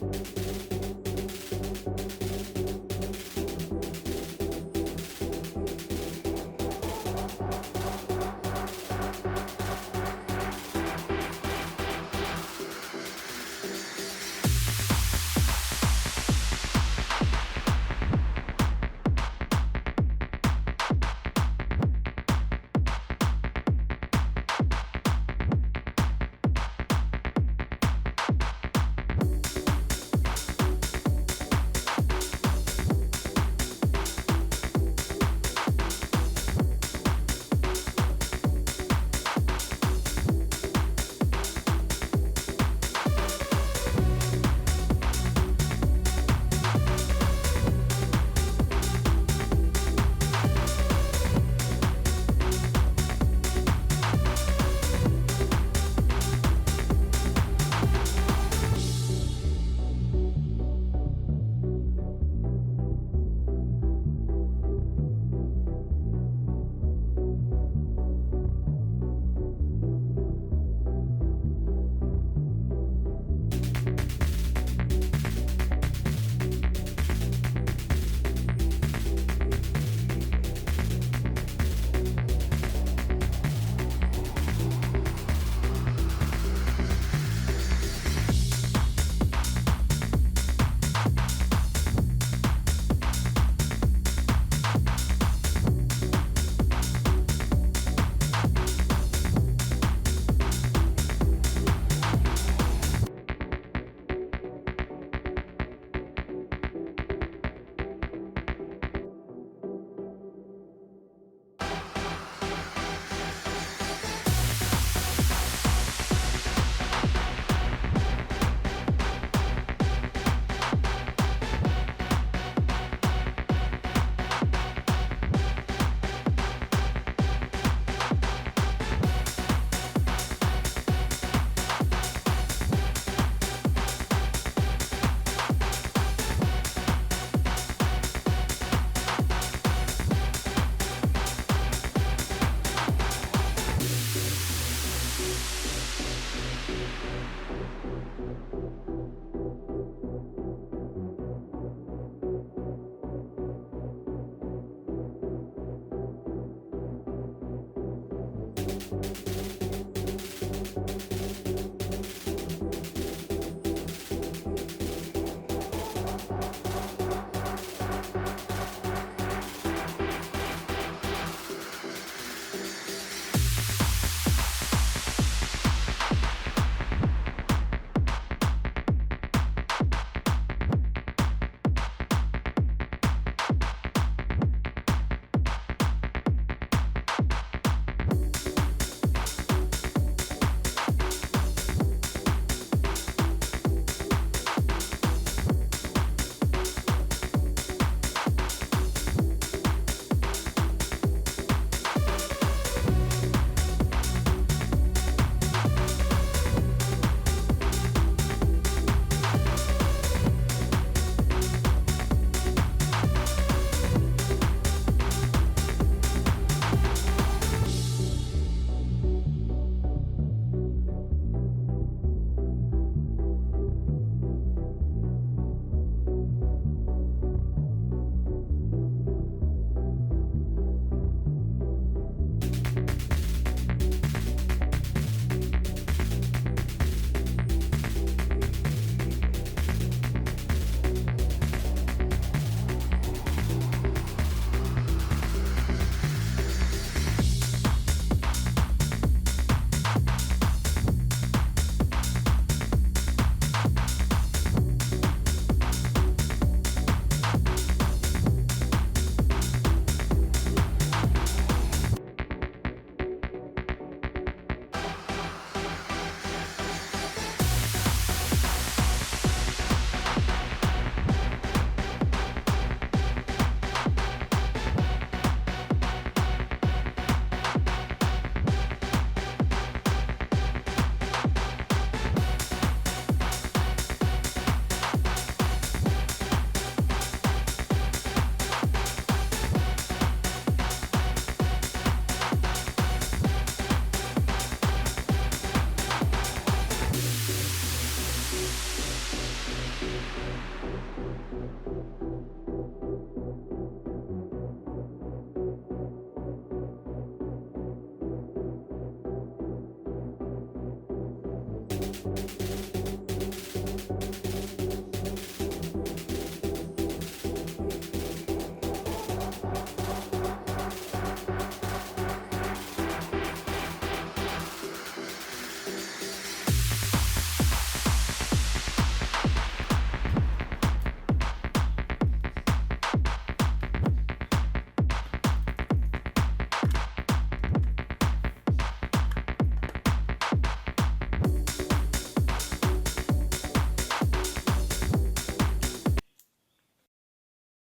Thank you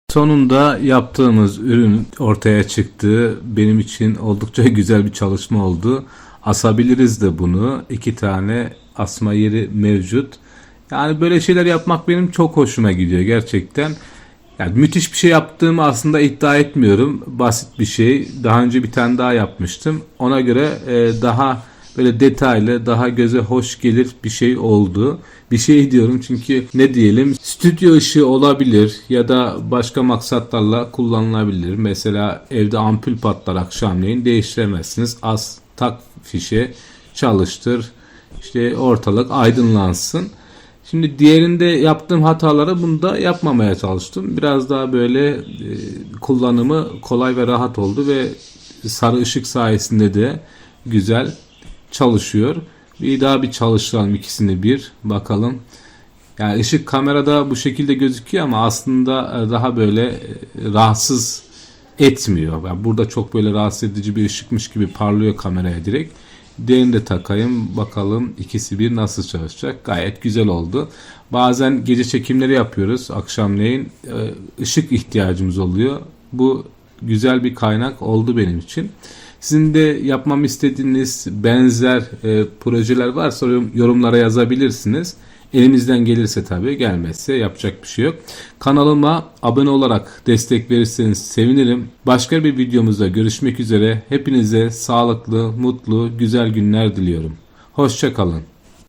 Sonunda yaptığımız ürün ortaya çıktı. Benim için oldukça güzel bir çalışma oldu. Asabiliriz de bunu. İki tane asma yeri mevcut. Yani böyle şeyler yapmak benim çok hoşuma gidiyor gerçekten. Yani müthiş bir şey yaptığımı aslında iddia etmiyorum. Basit bir şey. Daha önce bir tane daha yapmıştım. Ona göre e, daha böyle detaylı, daha göze hoş gelir bir şey oldu. Bir şey diyorum çünkü ne diyelim stüdyo ışığı olabilir ya da başka maksatlarla kullanılabilir. Mesela evde ampul patlar akşamleyin değiştiremezsiniz. Az tak fişe çalıştır. İşte ortalık aydınlansın. Şimdi diğerinde yaptığım hataları bunda yapmamaya çalıştım. Biraz daha böyle e, kullanımı kolay ve rahat oldu ve sarı ışık sayesinde de güzel çalışıyor. Bir daha bir çalıştıralım ikisini bir bakalım. Yani ışık kamerada bu şekilde gözüküyor ama aslında e, daha böyle e, rahatsız etmiyor. Yani burada çok böyle rahatsız edici bir ışıkmış gibi parlıyor kameraya direkt. Diğerini de takayım bakalım ikisi bir nasıl çalışacak. Gayet güzel oldu. Bazen gece çekimleri yapıyoruz akşamleyin. e, ışık ihtiyacımız oluyor. Bu güzel bir kaynak oldu benim için. Sizin de yapmamı istediğiniz benzer e, projeler varsa yorum- yorumlara yazabilirsiniz. Elimizden gelirse tabii gelmezse yapacak bir şey yok. Kanalıma abone olarak destek verirseniz sevinirim. Başka bir videomuzda görüşmek üzere. Hepinize sağlıklı, mutlu, güzel günler diliyorum. Hoşçakalın.